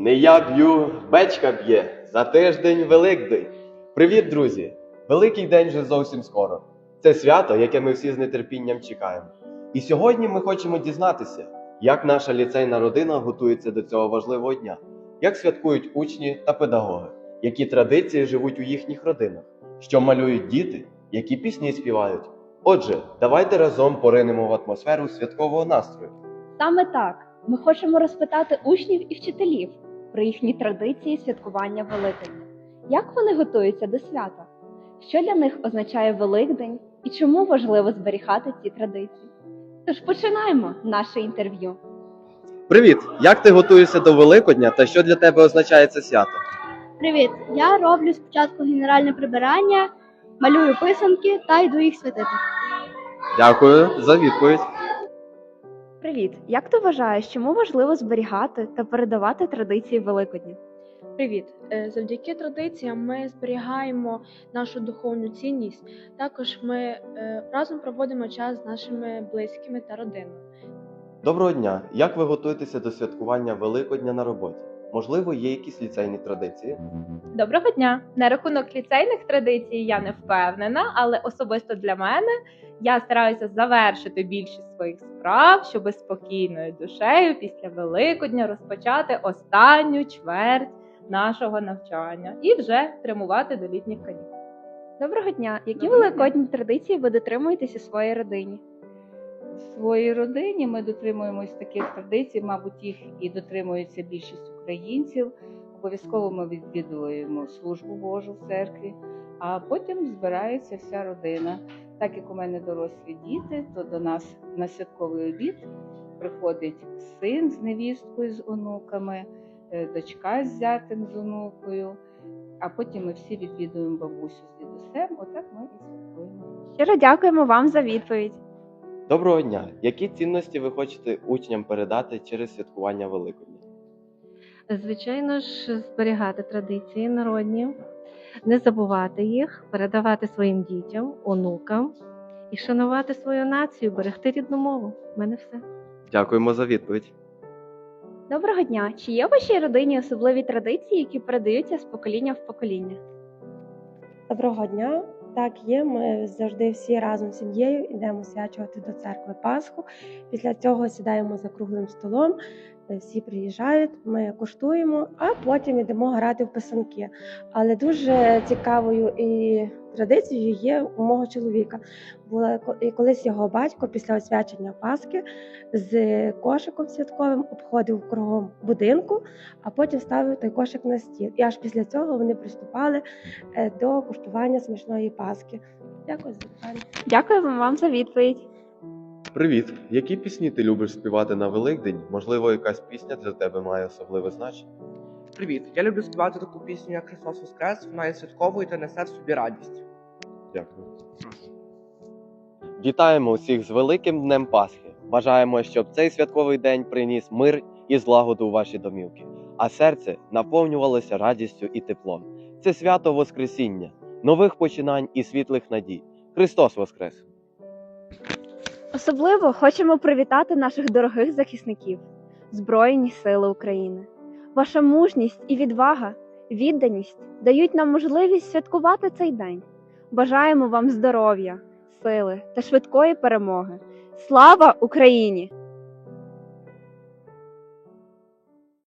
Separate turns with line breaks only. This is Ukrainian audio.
Не я б'ю, бечка б'є. За тиждень Великдень. Привіт, друзі! Великий день вже зовсім скоро. Це свято, яке ми всі з нетерпінням чекаємо. І сьогодні ми хочемо дізнатися, як наша ліцейна родина готується до цього важливого дня, як святкують учні та педагоги, які традиції живуть у їхніх родинах, що малюють діти, які пісні співають. Отже, давайте разом поринемо в атмосферу святкового настрою.
Саме так ми хочемо розпитати учнів і вчителів про їхні традиції святкування Великдня. Як вони готуються до свята? Що для них означає Великдень і чому важливо зберігати ці традиції? Тож починаємо наше інтерв'ю.
Привіт! Як ти готуєшся до Великодня та що для тебе означає це свято?
Привіт! Я роблю спочатку генеральне прибирання, малюю писанки та йду їх святити.
Дякую за відповідь.
Привіт! Як ти вважаєш, чому важливо зберігати та передавати традиції Великодня?
Привіт! Е, Завдяки традиціям ми зберігаємо нашу духовну цінність. Також ми е, разом проводимо час з нашими близькими та родиною.
Доброго дня! Як ви готуєтеся до святкування Великодня на роботі? Можливо, є якісь ліцейні традиції?
Доброго дня! На рахунок ліцейних традицій я не впевнена, але особисто для мене я стараюся завершити більшість своїх справ, щоб спокійною душею після Великодня розпочати останню чверть нашого навчання і вже прямувати до літніх канікул.
Доброго дня! Які
Доброго дня.
великодні традиції ви дотримуєтесь у своїй родині?
Своїй родині ми дотримуємось таких традицій, мабуть, їх і дотримується більшість українців. Обов'язково ми відвідуємо службу Божу в церкві, а потім збирається вся родина. Так як у мене дорослі діти, то до нас на святковий обід приходить син з невісткою, з онуками, е, дочка з зятем з онукою, а потім ми всі відвідуємо бабусю з дідусем. Отак ми і святкуємо.
Щиро дякуємо вам за відповідь.
Доброго дня! Які цінності ви хочете учням передати через святкування Великодня?
Звичайно ж, зберігати традиції народні, не забувати їх, передавати своїм дітям, онукам і шанувати свою націю, берегти рідну мову. У мене все.
Дякуємо за відповідь.
Доброго дня! Чи є у вашій родині особливі традиції, які передаються з покоління в покоління?
Доброго дня. Так, є. Ми завжди всі разом з сім'єю йдемо свячувати до церкви Пасху. Після цього сідаємо за круглим столом. Е, Всі приїжджають, ми куштуємо, а потім йдемо грати в писанки. Але дуже цікавою і традицією є у мого чоловіка. Була і колись його батько після освячення Пасхи з кошиком святковим обходив кругом будинку, а потім ставив той кошик на стіл. І аж після цього вони приступали е, до куштування смачної паски. Дякую за питання.
Дякуємо вам за відповідь.
Привіт! Які пісні ти любиш співати на Великдень? Можливо, якась пісня для тебе має особливе значення?
Привіт! Я люблю співати таку пісню, як Христос Воскрес. Вона є святковою та несе в собі радість.
Дякую. Вітаємо усіх з великим днем Пасхи. Бажаємо, щоб цей святковий день приніс мир і злагоду у ваші домівки, а серце наповнювалося радістю і теплом. Це свято Воскресіння, нових починань і світлих надій. Христос Воскрес!
Особливо хочемо привітати наших дорогих захисників, Збройні Сили України. Ваша мужність і відвага, відданість дають нам можливість святкувати цей день. Бажаємо вам здоров'я, сили та швидкої перемоги. Слава Україні!